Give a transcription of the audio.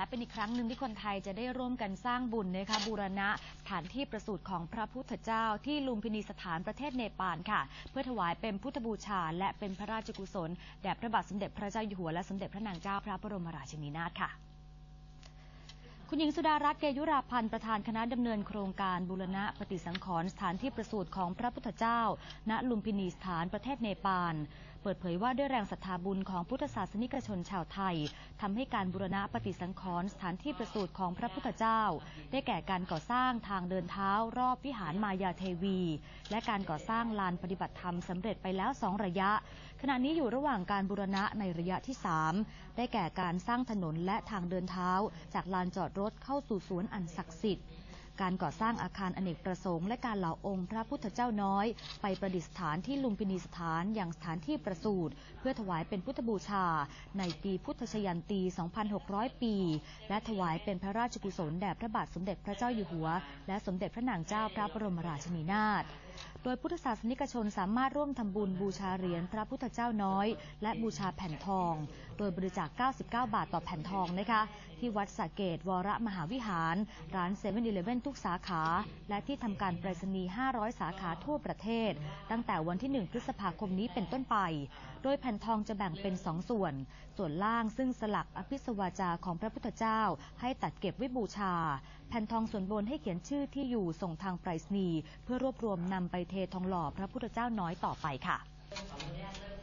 และเป็นอีกครั้งหนึ่งที่คนไทยจะได้ร่วมกันสร้างบุญนะคะบูรณะสถานที่ประสูติของพระพุทธเจ้าที่ลุมพินีสถานประเทศเนปาลค่ะ เพื่อถวายเป็นพุทธบูชา และเป็นพระราชกุศลแด่พระบาทสมเด็จพระเจ้าอยู่หัวและสมเด็จพระนางเจ้าพระบรมราชินีนาถค่ะคุณหญิงสุดารัตน์เกยุราพันธ์ประธานคณะดำเนินโครงการบูรณะปฏิสังขรณ์สถานที่ประสูติของพระพุทธเจ้า ณลุมพินีสถานประเทศเนปาล เปิดเผยว่าด้วยแรงศรัทธาบุญของพุทธศาสนิกชนชาวไทยทำให้การบูรณะปฏิสังขรณ์สถานที่ประสูติของพระพุทธเจ้า ได้แก่การก่อสร้างทางเดินเท้ารอบวิหารมายาเทวี และการก่อสร้างลานปฏิบัติธรรมสำเร็จไปแล้วสองระยะ ขณะนี้อยู่ระหว่างการบูรณะในระยะที่ 3 ได้แก่การสร้างถนนและทางเดินเท้า จากลานจอดรถเข้าสู่สวนอันศักดิ์สิทธิ์ การก่อสร้างอาคารอเนกประสงค์และการเหล่าองค์พระพุทธเจ้าน้อย ไปประดิษฐานที่ลุมพินีสถานอย่างสถานที่ประสูติเพื่อถวายเป็นพุทธบูชา ในปีพุทธชยันตี 2,600 ปี และถวายเป็นพระราชกุศลแด่พระบาทสมเด็จพระเจ้าอยู่หัว และสมเด็จพระนางเจ้าพระบรมราชินีนาถ โดยพุทธศาสนิกชนสามารถร่วมทำบุญบูชาเหรียญพระพุทธเจ้าน้อย และบูชาแผ่นทอง โดยบริจาค 99 บาทต่อแผ่นทองนะคะ ที่วัดสะเกตวรมหาวิหาร ร้านเซเว่นอีเลเว่นทุกสาขา และที่ทำการไปรษณีย์ 500 สาขาทั่วประเทศ ตั้งแต่วันที่ 1 พฤษภาคมนี้เป็นต้นไป โดยแผ่นทองจะแบ่งเป็น 2 ส่วน ส่วนล่างซึ่งสลักอภิสวาจาของพระพุทธเจ้า ให้ตัดเก็บไว้บูชา แผ่นทองส่วนบนให้เขียนชื่อที่อยู่ส่งทางไปรษณีย์เพื่อรวบรวมนำไปเททองหล่อพระพุทธเจ้าน้อยต่อไปค่ะ